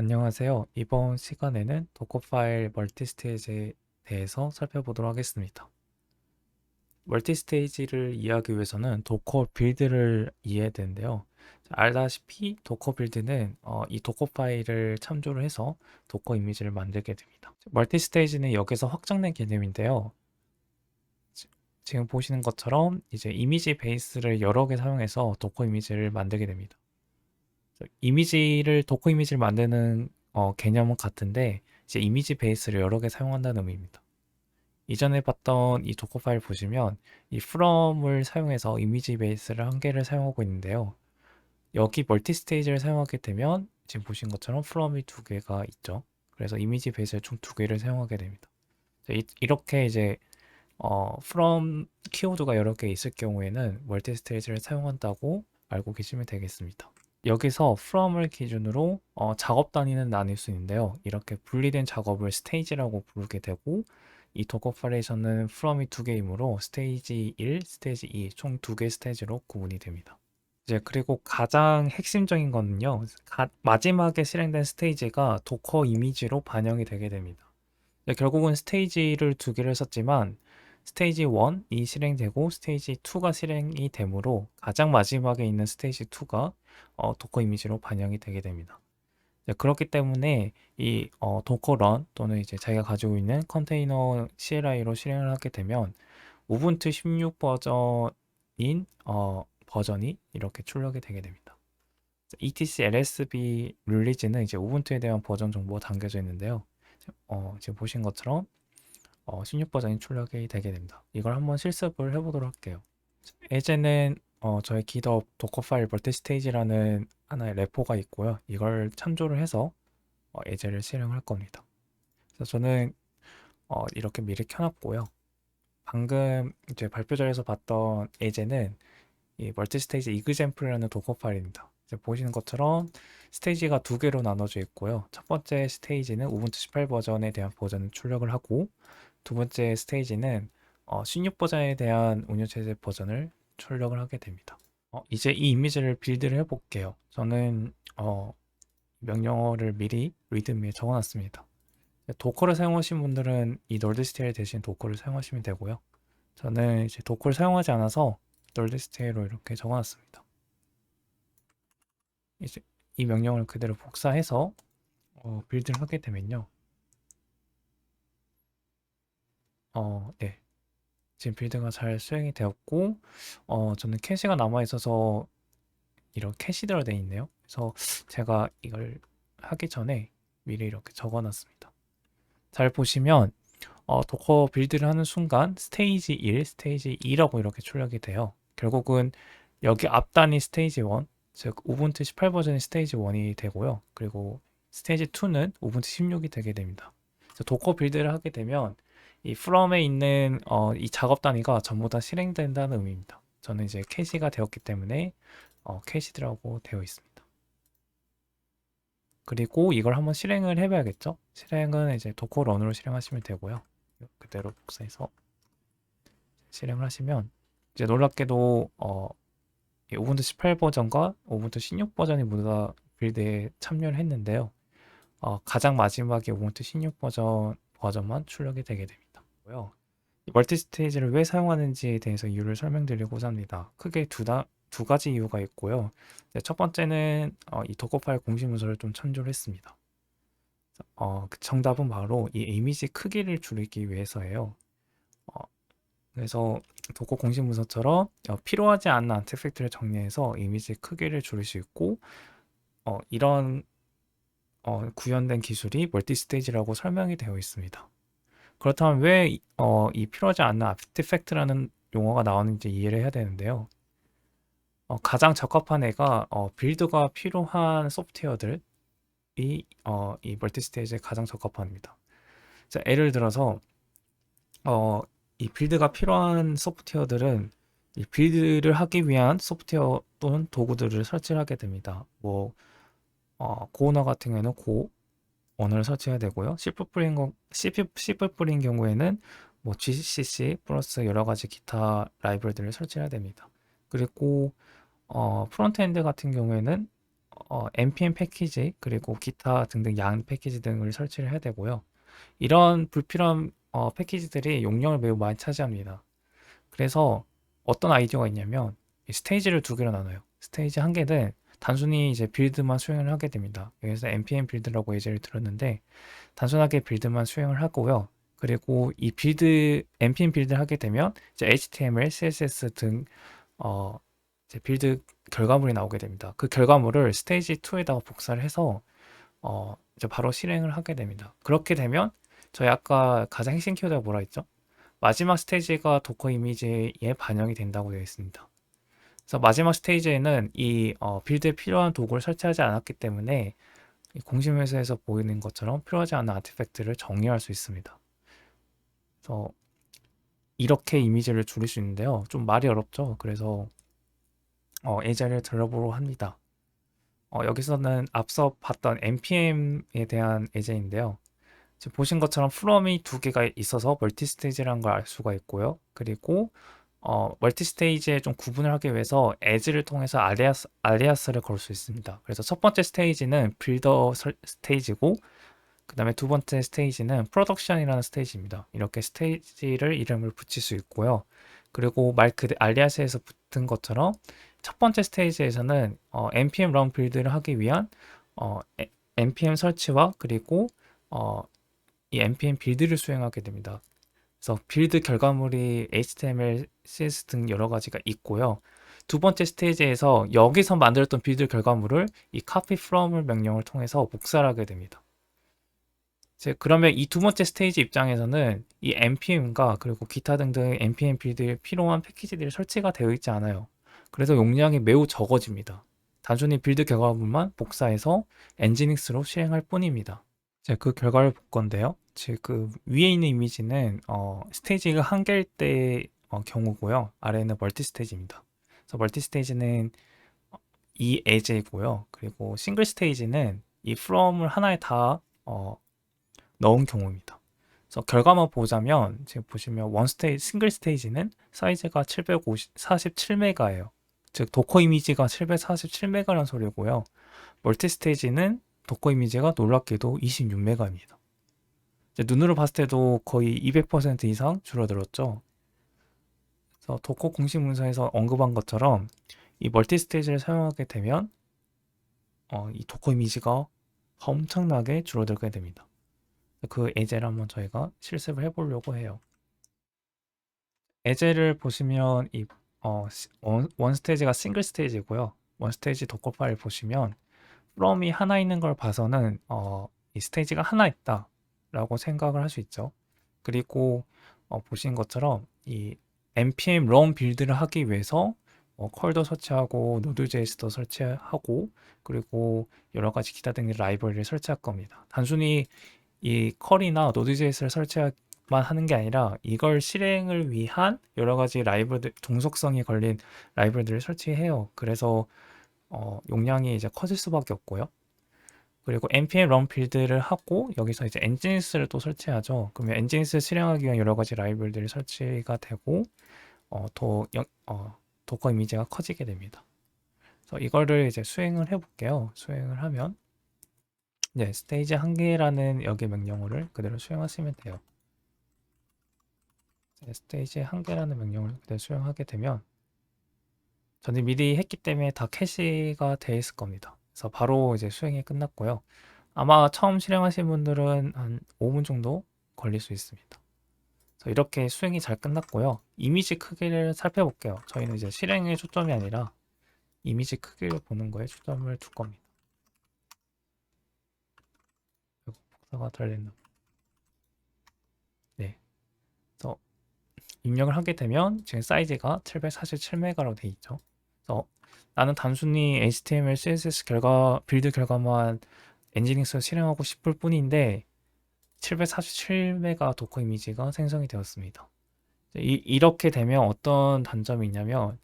안녕하세요. 이번 시간에는 도커 파일 멀티스테이지에 대해서 살펴보도록 하겠습니다. 멀티스테이지를 이해하기 위해서는 도커 빌드를 이해해야 되는데요. 자, 알다시피 도커 빌드는 어, 이 도커 파일을 참조를 해서 도커 이미지를 만들게 됩니다. 멀티스테이지는 여기서 확장된 개념인데요. 지- 지금 보시는 것처럼 이제 이미지 베이스를 여러 개 사용해서 도커 이미지를 만들게 됩니다. 이미지를 도커 이미지를 만드는 어, 개념은 같은데 이제 이미지 베이스를 여러 개 사용한다는 의미입니다. 이전에 봤던 이 도커 파일 보시면 이 from을 사용해서 이미지 베이스를 한 개를 사용하고 있는데요. 여기 멀티 스테이지를 사용하게 되면 지금 보신 것처럼 from이 두 개가 있죠. 그래서 이미지 베이스를 총 두 개를 사용하게 됩니다. 이, 이렇게 이제 어, from 키워드가 여러 개 있을 경우에는 멀티 스테이지를 사용한다고 알고 계시면 되겠습니다. 여기서 from을 기준으로 어, 작업 단위는 나뉠 수 있는데요. 이렇게 분리된 작업을 스테이지라고 부르게 되고 이 도커 파레이션은 from이 두 개이므로 스테이지 1, 스테이지 2 총 두 개 스테이지로 구분이 됩니다. 이제 그리고 가장 핵심적인 거는요. 가- 마지막에 실행된 스테이지가 도커 이미지로 반영이 되게 됩니다. 결국은 스테이지를 두 개를 썼지만 스테이지 1이 실행되고 스테이지 2가 실행이 되므로 가장 마지막에 있는 스테이지 2가 어, 도커 이미지로 반영이 되게 됩니다. 네, 그렇기 때문에 이 어, 도커 런 또는 이제 자기가 가지고 있는 컨테이너 CLI로 실행을 하게 되면 우분투 16 버전인 어, 버전이 이렇게 출력이 되게 됩니다. etc lsb 릴리즈는 이제 우분투에 대한 버전 정보가 담겨져 있는데요. 어, 지금 보신 것처럼 어, 16 버전이 출력이 되게 됩니다. 이걸 한번 실습을 해보도록 할게요. 예제는 어, 저희 GitHub 도커 파일 멀티 스테이지라는 하나의 레포가 있고요. 이걸 참조를 해서 어, 예제를 실행할 겁니다. 그래서 저는 어, 이렇게 미리 켜놨고요. 방금 이제 발표 자리에서 봤던 예제는 이 멀티 스테이지 이그젠플이라는 도커 파일입니다. 이제 보시는 것처럼 스테이지가 두 개로 나눠져 있고요. 첫 번째 스테이지는 우분투 18 버전에 대한 버전을 출력을 하고 두 번째 스테이지는 어, 16 버전에 대한 운영체제 버전을 출력을 하게 됩니다. 어, 이제 이 이미지를 빌드를 해볼게요. 저는 어, 명령어를 미리 리드미에 적어놨습니다. 도커를 사용하신 분들은 이 널드스테일 대신 도커를 사용하시면 되고요. 저는 이제 도커를 사용하지 않아서 널드스테일로 이렇게 적어놨습니다. 이제 이 명령을 그대로 복사해서 어, 빌드를 하게 되면요. 어, 네. 지금 빌드가 잘 수행이 되었고, 어, 저는 캐시가 남아 있어서 이런 캐시대로 되어 있네요. 그래서 제가 이걸 하기 전에 미리 이렇게 적어 놨습니다. 잘 보시면, 어, 도커 빌드를 하는 순간 스테이지 1, 스테이지 2라고 이렇게 출력이 돼요. 결국은 여기 앞단이 스테이지 1, 즉 우분투 18 버전이 스테이지 1이 되고요. 그리고 스테이지 2는 우분투 16이 되게 됩니다. 도커 빌드를 하게 되면 이 from에 있는 어, 이 작업 단위가 전부 다 실행된다는 의미입니다. 저는 이제 캐시가 되었기 때문에 어, 캐시드라고 되어 있습니다. 그리고 이걸 한번 실행을 해봐야겠죠? 실행은 이제 도커 런으로 실행하시면 되고요. 그대로 복사해서 실행을 하시면 이제 놀랍게도 어, 이 우분투 18 버전과 우분투 16 버전이 모두 다 빌드에 참여를 했는데요. 어, 가장 마지막에 우분투 16 버전 버전만 출력이 되게 됩니다. 고요. 이 멀티 스테이지를 왜 사용하는지에 대해서 이유를 설명드리고자 합니다. 크게 두, 다, 두 가지 이유가 있고요. 네, 첫 번째는 어, 이 도커 파일 공식 문서를 좀 참조를 했습니다. 어, 그 정답은 바로 이 이미지 크기를 줄이기 위해서예요. 어, 그래서 도커 공식 문서처럼 어, 필요하지 않은 아티팩트를 정리해서 이미지 크기를 줄일 수 있고 어, 이런 어, 구현된 기술이 멀티 스테이지라고 설명이 되어 있습니다. 그렇다면 왜이 어, 이 필요하지 않는 아티팩트라는 용어가 나오는지 이해를 해야 되는데요. 어, 가장 적합한 애가 어, 빌드가 필요한 소프트웨어들이 어, 이 멀티 스테이지에 가장 적합합니다. 자, 예를 들어서 어, 이 빌드가 필요한 소프트웨어들은 이 빌드를 하기 위한 소프트웨어 또는 도구들을 설치를 하게 됩니다. 뭐 어, 고 언어 같은 경우에는 고 언어를 설치해야 되고요. C++ 뿌린 거, C++ 뿌린 경우에는 뭐 GCC 플러스 여러 가지 기타 라이브러리들을 설치해야 됩니다. 그리고 어, 프론트엔드 같은 경우에는 어, npm 패키지 그리고 기타 등등 양 패키지 등을 설치를 해야 되고요. 이런 불필요한 어, 패키지들이 용량을 매우 많이 차지합니다. 그래서 어떤 아이디어가 있냐면 이 스테이지를 두 개로 나눠요. 스테이지 한 개는 단순히 이제 빌드만 수행을 하게 됩니다. 여기서 npm 빌드라고 예제를 들었는데 단순하게 빌드만 수행을 하고요. 그리고 이 빌드 npm 빌드를 하게 되면 이제 HTML, CSS 등 어, 이제 빌드 결과물이 나오게 됩니다. 그 결과물을 스테이지 2에다가 복사를 해서 어, 이제 바로 실행을 하게 됩니다. 그렇게 되면 저희 아까 가장 핵심 키워드가 뭐라 했죠? 마지막 스테이지가 도커 이미지에 반영이 된다고 되어 있습니다. 그래서 마지막 스테이지에는 이 어, 빌드에 필요한 도구를 설치하지 않았기 때문에 공식회사에서 보이는 것처럼 필요하지 않은 아티팩트를 정리할 수 있습니다. 그래서 이렇게 이미지를 줄일 수 있는데요. 좀 말이 어렵죠. 그래서 어, 예제를 들어보려 합니다. 어, 여기서는 앞서 봤던 npm에 대한 예제인데요. 지금 보신 것처럼 프롬이 두 개가 있어서 멀티 스테이지라는 걸 알 수가 있고요. 그리고 어, 멀티 스테이지에 좀 구분을 하기 위해서 as를 통해서 alias, alias를 걸 수 있습니다. 그래서 첫 번째 스테이지는 빌더 스테이지고 그 다음에 두 번째 스테이지는 프로덕션이라는 스테이지입니다. 이렇게 스테이지를 이름을 붙일 수 있고요. 그리고 말 그대 알리아스에서 붙은 것처럼 첫 번째 스테이지에서는 어, npm run 빌드를 하기 위한 어, npm 설치와 그리고 어, 이 npm 빌드를 수행하게 됩니다. 그래서 빌드 결과물이 HTML, CSS 등 여러 가지가 있고요. 두 번째 스테이지에서 여기서 만들었던 빌드 결과물을 이 copy from 명령을 통해서 복사를 하게 됩니다. 이제 그러면 이 두 번째 스테이지 입장에서는 이 npm과 그리고 기타 등등 npm 빌드에 필요한 패키지들이 설치가 되어 있지 않아요. 그래서 용량이 매우 적어집니다. 단순히 빌드 결과물만 복사해서 엔지닉스로 실행할 뿐입니다. 이제 그 결과를 볼 건데요. 지금 그 위에 있는 이미지는 어, 스테이지가 한 개일 때 어, 경우고요. 아래는 멀티 스테이지입니다. 그래서 멀티 스테이지는 이 에제이고요. 그리고 싱글 스테이지는 이 from을 하나에 다 어, 넣은 경우입니다. 그래서 결과만 보자면 지금 보시면 원 스테이지 싱글 스테이지는 사이즈가 747메가예요. 즉 도커 이미지가 747메가라는 소리고요. 멀티 스테이지는 도커 이미지가 놀랍게도 26메가입니다. 눈으로 봤을 때도 거의 200% 이상 줄어들었죠. 그래서 도커 공식 문서에서 언급한 것처럼 이 멀티 스테이지를 사용하게 되면 어, 이 도커 이미지가 엄청나게 줄어들게 됩니다. 그 예제를 한번 저희가 실습을 해보려고 해요. 예제를 보시면 이 어, 원, 원 스테이지가 싱글 스테이지고요. 원 스테이지 도커 파일 보시면 from이 하나 있는 걸 봐서는 어, 이 스테이지가 하나 있다라고 생각을 할 수 있죠. 그리고 어, 보신 것처럼 이 npm run 빌드를 하기 위해서 어, 컬도 설치하고 노드.js도 설치하고 그리고 여러 가지 기타 등의 라이브러리를 설치할 겁니다. 단순히 이 컬이나 노드.js를 설치만 하는 게 아니라 이걸 실행을 위한 여러 가지 라이브들 종속성이 걸린 라이브들을 설치해요. 그래서 어, 용량이 이제 커질 수밖에 없고요. 그리고 npm run 빌드를 하고 여기서 이제 엔지니스를 또 설치하죠. 그러면 엔지니스 실행하기 위한 여러 가지 라이브들이 설치가 되고 어, 더 어, 도커 이미지가 커지게 됩니다. 그래서 이거를 이제 수행을 해볼게요. 수행을 하면 네, 스테이지 한 개라는 여기 명령어를 그대로 수행하시면 돼요. 네, 스테이지 한 개라는 명령을 그대로 수행하게 되면 저는 미리 했기 때문에 다 캐시가 돼 있을 겁니다. 그래서 바로 이제 수행이 끝났고요. 아마 처음 실행하신 분들은 한 5분 정도 걸릴 수 있습니다. 그래서 이렇게 수행이 잘 끝났고요. 이미지 크기를 살펴볼게요. 저희는 이제 실행에 초점이 아니라 이미지 크기를 보는 거에 초점을 둘 겁니다. 복사가 달렸나 네. 그래서 입력을 하게 되면 지금 사이즈가 747메가로 돼 있죠. 그래서 나는 단순히 HTML, CSS 결과 빌드 결과만 엔지니어스 실행하고 싶을 뿐인데 747메가 도커 이미지가 생성이 되었습니다. 이, 이렇게 되면 어떤 단점이 있냐면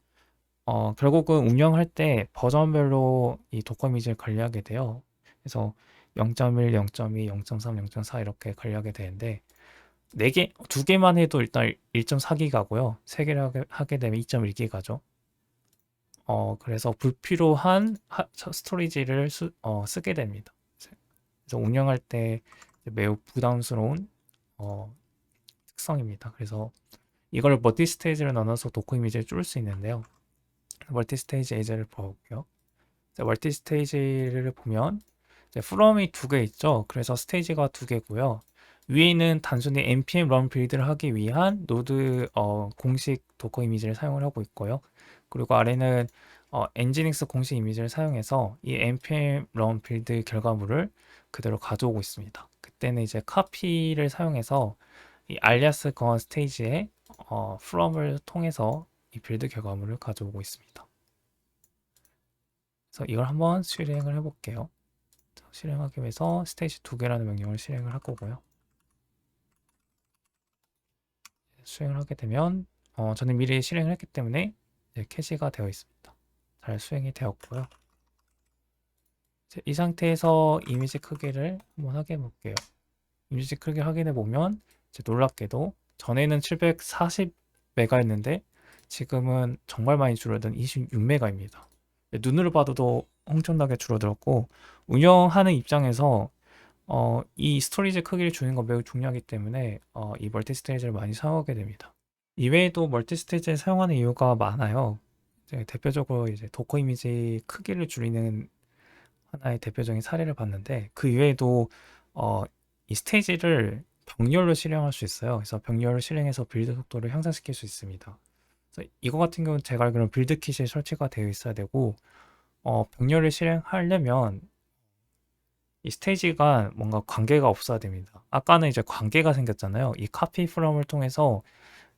어, 결국은 운영할 때 버전별로 이 도커 이미지를 관리하게 돼요. 그래서 0.1, 0.2, 0.3, 0.4 이렇게 관리하게 되는데 4개, 2개만 해도 일단 1.4기가고요. 3개를 하게, 하게 되면 2.1기가죠. 어, 그래서 불필요한 하- 저- 스토리지를 쓰, 어, 쓰게 됩니다. 그래서 운영할 때 매우 부담스러운 어, 특성입니다. 그래서 이걸 멀티 스테이지로 나눠서 도커 이미지를 줄일 수 있는데요. 멀티 스테이지 예제를 볼게요. 멀티 스테이지를 보면 이제 프롬이 두 개 있죠. 그래서 스테이지가 두 개고요. 위에는 단순히 npm run 빌드를 하기 위한 노드 어, 공식 도커 이미지를 사용을 하고 있고요. 그리고 아래는 어, 엔지닉스 공식 이미지를 사용해서 이 npm run 빌드 결과물을 그대로 가져오고 있습니다. 그때는 이제 카피를 사용해서 이 alias 건 스테이지에 어, from을 통해서 이 빌드 결과물을 가져오고 있습니다. 그래서 이걸 한번 실행을 해볼게요. 자, 실행하기 위해서 스테이지 두 개라는 명령을 실행을 할 거고요. 수행을 하게 되면 어, 저는 미리 실행을 했기 때문에 이제 캐시가 되어 있습니다. 잘 수행이 되었고요. 이 상태에서 이미지 크기를 한번 확인해 볼게요. 이미지 크기 확인해 보면 놀랍게도 전에는 740메가였는데 지금은 정말 많이 줄어든 26메가입니다. 눈으로 봐도 엄청나게 줄어들었고 운영하는 입장에서 어, 이 스토리지 크기를 주는 건 매우 중요하기 때문에 어, 이 멀티 스테이지를 많이 사용하게 됩니다. 이외에도 멀티 스테이지를 사용하는 이유가 많아요. 이제 대표적으로 이제 도커 이미지 크기를 줄이는 하나의 대표적인 사례를 봤는데 그 이외에도 어, 이 스테이지를 병렬로 실행할 수 있어요. 그래서 병렬을 실행해서 빌드 속도를 향상시킬 수 있습니다. 그래서 이거 같은 경우는 제가 알기로는 빌드 킷이 설치가 되어 있어야 되고 어, 병렬을 실행하려면 이 스테이지가 뭔가 관계가 없어야 됩니다. 아까는 이제 관계가 생겼잖아요. 이 카피 프롬을 통해서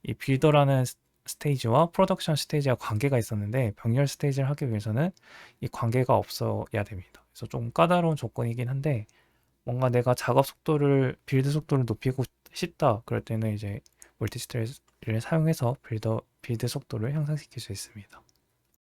이 빌더라는 스- 스테이지와 프로덕션 스테이지와 관계가 있었는데 병렬 스테이지를 하기 위해서는 이 관계가 없어야 됩니다. 그래서 좀 까다로운 조건이긴 한데 뭔가 내가 작업 속도를 빌드 속도를 높이고 싶다 그럴 때는 이제 멀티 스테이지를 사용해서 빌더 빌드 속도를 향상시킬 수 있습니다.